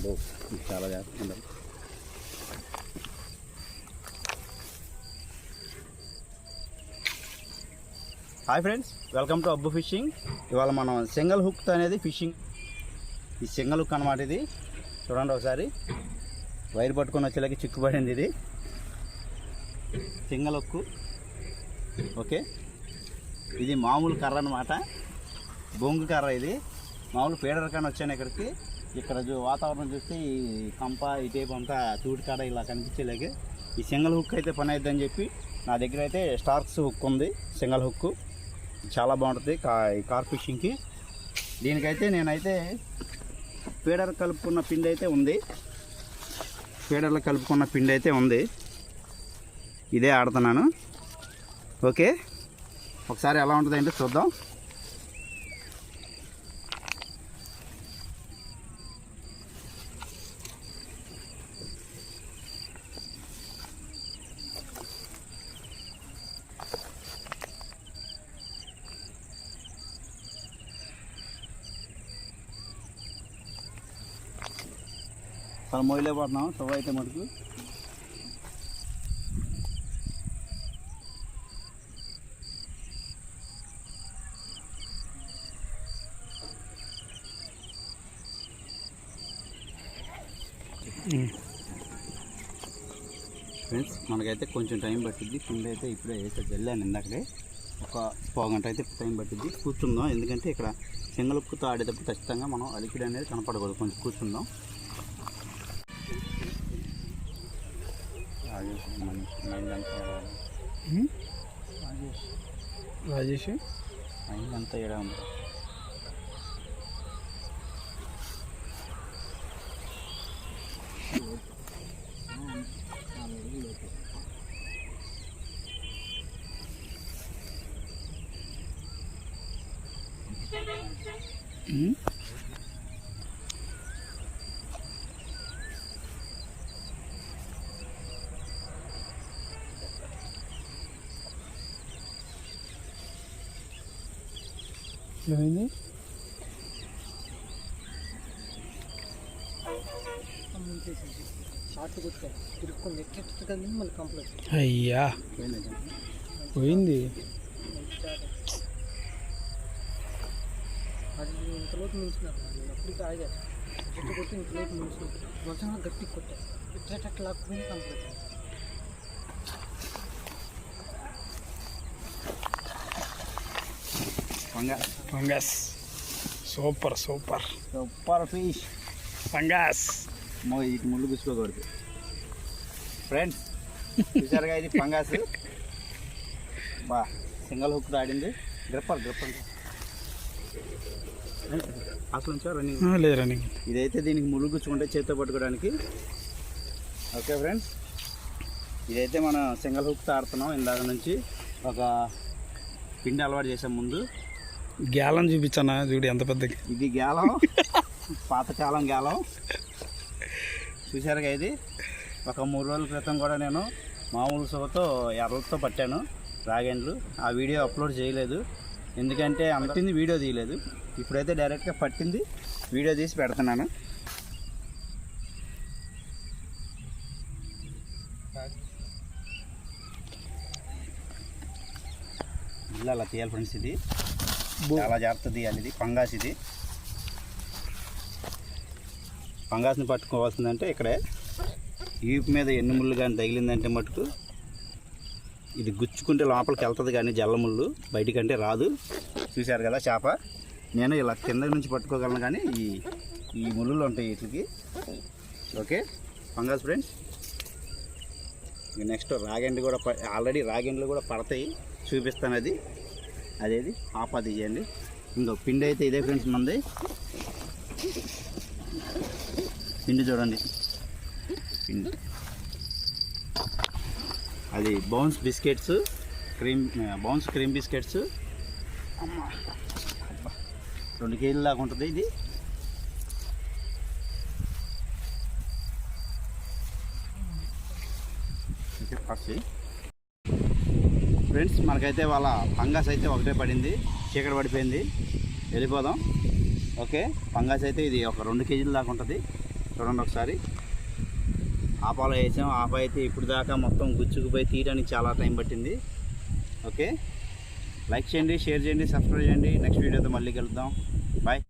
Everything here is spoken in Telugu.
అబ్బో చాలా జాగ్రత్తగా hi friends welcome to Abbu fishing. ఇవాళ మనం సింగల్ హుక్ అనేది ఫిషింగ్. ఈ సింగల్ హుక్ అనమాట ఇది. చూడండి ఒకసారి. వైర్ పట్టుకొని వచ్చేలాకి చిక్కుపడింది ఇది. Single hook. ఓకే. ఇది మామూలు కర్ర అనమాట బొంగు కర్ర ఇది. మామూలు పీడర్ కానీ వచ్చాను ఇక్కడికి. ఇక్కడ వాతావరణం చూస్తే ఈ కంప ఇటేపు అంతా తూటికాడ ఇలా కనిపించేలాగే ఈ సింగల్ హుక్ అయితే పని అవుతుందని చెప్పి నా దగ్గర అయితే స్టార్క్స్ హుక్ ఉంది సింగల్ హుక్. చాలా బాగుంటుంది కా ఈ కార్ ఫిషింగ్కి. దీనికైతే నేనైతే పీడర్ కలుపుకున్న పిండి అయితే ఉంది. ఫీడర్లు కలుపుకున్న పిండి అయితే ఉంది. ఇదే ఆడుతున్నాను. ఓకే? ఒకసారి ఎలా ఉంటుందంటే చూద్దాం. చాలా మొయిలే పడుతున్నాం స్టవ్ అయితే మటుకు. ఫ్రెండ్స్ మనకైతే కొంచెం టైం పట్టింది కింద అయితే ఇప్పుడే వేసే వెళ్ళాను ఇందాకడే. ఒక పావుగంట అయితే టైం పట్టింది కూర్చుందాం ఎందుకంటే ఇక్కడ సింగల్ ఆడేటప్పుడు ఖచ్చితంగా మనం అలికిడి అనేది కనపడకూడదు. కొంచెం కూర్చుందాం. రాజేష్ మనిషి మైండ్ అంతా ఏడా- రాజేష్ రాజేష్ ఏమైంది మళ్ళీ అయ్యా. పోయింది. అది ఇంతలోకి మించినట్టు అప్పటికి ఆగా చెట్టు కొట్టి ఇంతలోకి మొత్తం గట్టి కొట్టా ఎట్లా లాక్కుని complete. Fungus fungus super super super fish fungus మో ఇటు ముళ్ళు గుచ్చుకోకూడదు ఫ్రెండ్స్ చూసారుగా ఇది ఫంగస్ బా సింగల్ హుక్ ఆడింది గ్రిప్పర్ గ్రిప్పర్ అసలు రన్నింగ్ లేదు రన్నింగ్ ఇదైతే దీనికి ముళ్ళు గుచ్చుకుంటే చేత్తో పట్టుకోవడానికి. ఓకే ఫ్రెండ్స్ ఇదైతే మనం సింగల్ హుక్తో ఆడుతున్నాం ఇందాక నుంచి. ఒక పిండి అలవాటు చేసాం ముందు. గ్యాలం చూపించానా చూడు ఎంత పెద్ద ఇది గేలం. పాతకాలం గేలం. చూసారుగా ఇది? ఒక మూడు రోజుల క్రితం కూడా నేను మామూలు సోతో ఎర్రలతో పట్టాను రాగండ్లు. ఆ వీడియో అప్లోడ్ చేయలేదు. ఎందుకంటే అంతింది వీడియో తీయలేదు. ఇప్పుడైతే డైరెక్ట్గా పట్టింది వీడియో తీసి పెడుతున్నాను. ఇలా అలా తీయాలి ఫ్రెండ్స్ ఇది. చాలా జాగ్రత్త తీయాలి ఇది పంగాస్ ఇది. పంగాస్ని పట్టుకోవాల్సిందంటే ఇక్కడే ఈపు మీద ఎన్ని ముళ్ళు కానీ తగిలిందంటే మటుకు ఇది గుచ్చుకుంటే లోపలికి వెళ్తుంది కానీ జల్లముళ్ళు బయటికంటే రాదు. చూశారు కదా చేప? నేను ఇలా కింద నుంచి పట్టుకోగలను కానీ ఈ ఈ ముళ్ళు ఉంటాయి వీటికి. ఓకే? Fungus friends? నెక్స్ట్ రాగండి కూడా ఆల్రెడీ రాగండ్లు కూడా పడతాయి. చూపిస్తాను అది. అదేది? ఆపా తీయండి ఇంకో పిండి అయితే ఇదే ఫ్రెండ్స్ మంది పిండి చూడండి. పిండి. అది Bounce biscuits cream Bounce cream biscuits. రెండు కేజీలు దాకా ఉంటుంది ఇది. చేయి. ఫ్రెండ్స్ మనకైతే వాళ్ళ ఫంగస్ అయితే ఒకటే పడింది. చీకటి పడిపోయింది. వెళ్ళిపోదాం. ఓకే ఫంగస్ అయితే ఇది ఒక రెండు కేజీల దాకా ఉంటుంది. చూడండి ఒకసారి. ఆపాలో వేసాం. ఆప అయితే ఇప్పుడు దాకా మొత్తం గుచ్చుకుపోయి తీయడానికి చాలా టైం పట్టింది. ఓకే లైక్ చేయండి షేర్ చేయండి సబ్స్క్రైబ్ చేయండి. నెక్స్ట్ వీడియోతో మళ్ళీ కలుద్దాం.